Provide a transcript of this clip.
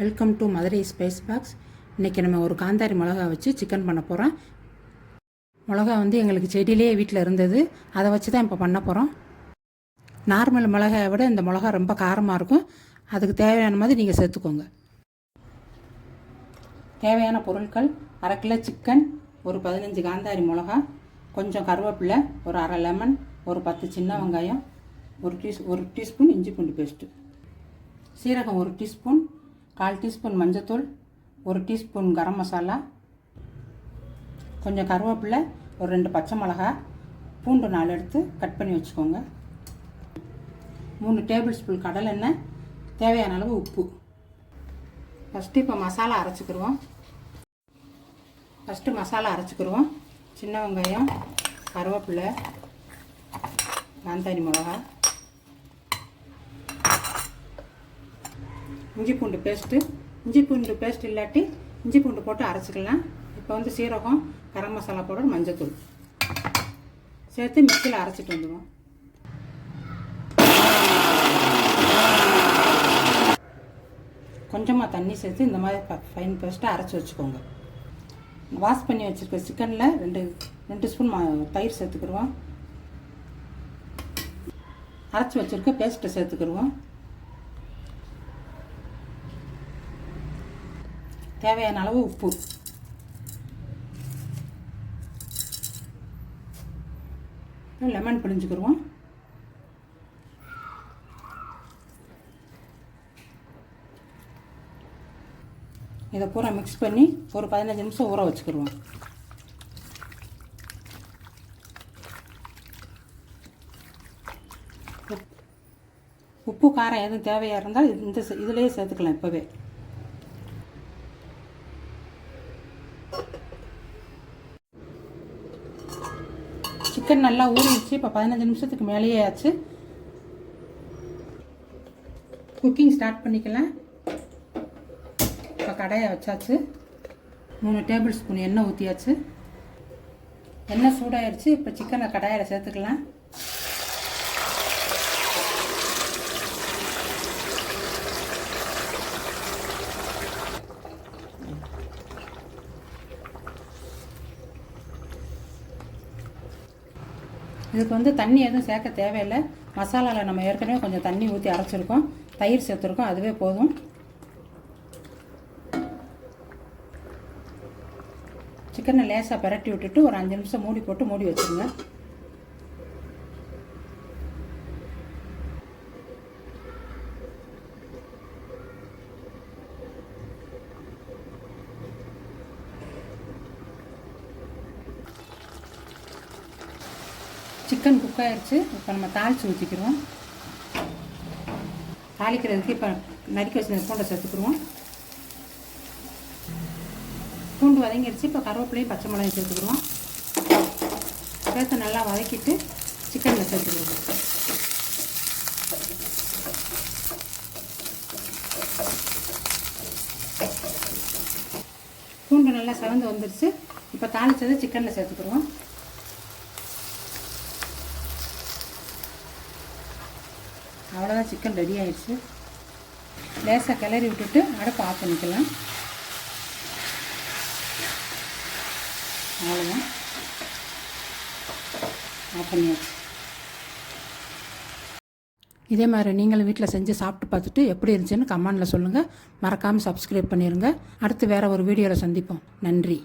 Welcome to Madurai spice box இன்றைக்கி நம்ம ஒரு காந்தாரி மிளகா வச்சு சிக்கன் பண்ண போகிறோம் மிளகா வந்து எங்களுக்கு செடியிலேயே வீட்டில் இருந்தது. அதை வச்சு தான் இப்போ பண்ண போகிறோம் நார்மல் மிளகாயை விட இந்த மிளகா ரொம்ப காரமாக இருக்கும். அதுக்கு தேவையான மாதிரி நீங்கள் சேர்த்துக்கோங்க. தேவையான பொருட்கள் அரை கிலோ சிக்கன் ஒரு பதினஞ்சு காந்தாரி மிளகா கொஞ்சம் கருவேப்பிலை ஒரு அரை லெமன் ஒரு பத்து சின்ன வெங்காயம் ஒரு டீஸ் ஒரு டீஸ்பூன் இஞ்சி பூண்டு பேஸ்ட்டு சீரகம் ஒரு டீஸ்பூன் கால் டீஸ்பூன் மஞ்சத்தூள் ஒரு டீஸ்பூன் கரம் மசாலா கொஞ்சம் கருவேப்பிலை ஒரு ரெண்டு பச்சை மிளகா பூண்டு நாலு எடுத்து கட் பண்ணி வச்சுக்கோங்க. மூணு டேபிள் ஸ்பூன் கடலெண்ணெய் தேவையான அளவு உப்பு. ஃபஸ்ட்டு இப்போ மசாலா அரைச்சிக்கிடுவோம் ஃபஸ்ட்டு மசாலா அரைச்சிக்கிடுவோம் சின்ன வெங்காயம் கருவேப்பிலை காந்தாரி மிளகா. இஞ்சி பூண்டு பேஸ்ட்டு இஞ்சி பூண்டு பேஸ்ட் இல்லாட்டி இஞ்சி பூண்டு போட்டு அரைச்சிக்கலாம். இப்போ வந்து சீரகம் கரம் மசாலா பவுடர் மஞ்சத்தூள். சேர்த்து மிக்சியில் அரைச்சிட்டு வந்துடுவோம். கொஞ்சமாக தண்ணி சேர்த்து இந்த மாதிரி ஃபைன் பேஸ்ட்டாக அரைச்சி வச்சுக்கோங்க. வாஷ் பண்ணி வச்சுருக்க சிக்கனில் ரெண்டு ரெண்டு ஸ்பூன் தயிர் சேர்த்துக்கிடுவோம். அரைச்சி வச்சுருக்க பேஸ்ட்டை சேர்த்துக்கிடுவோம். தேவையான அளவு உப்பு. லெமன் பிழிஞ்சுக்கிடுவோம் இதை பூரா மிக்ஸ் பண்ணி ஒரு பதினஞ்சு நிமிஷம் ஊற வச்சுக்கிடுவோம் உப்பு காரம் எதுவும் தேவையாக இருந்தால் இந்த இதுலேயே சேர்த்துக்கலாம் இப்போவே. சிக்கன் நல்லா ஊறிடுச்சு. இப்போ பதினஞ்சு நிமிஷத்துக்கு மேலேயே ஆச்சு. குக்கிங் ஸ்டார்ட் பண்ணிக்கலாம். இப்போ கடாயை வச்சாச்சு. மூணு டேபிள் ஸ்பூன் எண்ணெய் ஊற்றியாச்சு எண்ணெய் சூடாயிடுச்சு இப்போ சிக்கனை கடாயில் சேர்த்துக்கலாம். இதுக்கு வந்து தண்ணி எதுவும் சேர்க்க தேவையில்லை. மசாலாவில் நம்ம ஏற்கனவே கொஞ்சம் தண்ணி ஊற்றி அரைச்சிருக்கோம். தயிர் சேர்த்துருக்கோம். அதுவே போதும். சிக்கனை லேசாக பரட்டி விட்டுட்டு ஒரு அஞ்சு நிமிஷம் மூடி போட்டு மூடி வச்சுருங்க. சிக்கன் குக் ஆயிடுச்சு இப்போ நம்ம தாளித்து ஊற்றிக்கிறோம் தாளிக்கிறதுக்கு இப்போ நறுக்கி வச்சு பூண்டை சேர்த்துக்குருவோம். பூண்டு வதங்கிடுச்சு இப்போ கருவேப்பிலையும் பச்சை மிளகாய் சேர்த்துக்குருவோம். சேர்த்து நல்லா வதக்கிட்டு சிக்கனில் சேர்த்துக்குருவோம். பூண்டு நல்லா செவந்து வந்துடுச்சு இப்போ தாளித்ததை சிக்கனில் சேர்த்துக்குருவோம். அவ்வளோதான் சிக்கன் ரெடி ஆயிடுச்சு. லேசாக கிளறி விட்டுட்டு அடுப்பு ஆஃப் பண்ணிக்கலாம். அவ்வளோதான் ஆஃப் பண்ணியாச்சு. இதே மாதிரி நீங்களும் வீட்டில் செஞ்சு சாப்பிட்டு பார்த்துட்டு எப்படி இருந்துச்சுன்னு கமெண்டில் சொல்லுங்கள் மறக்காமல் சப்ஸ்கிரைப் பண்ணிடுங்க அடுத்து வேறு ஒரு வீடியோவில் சந்திப்போம். நன்றி.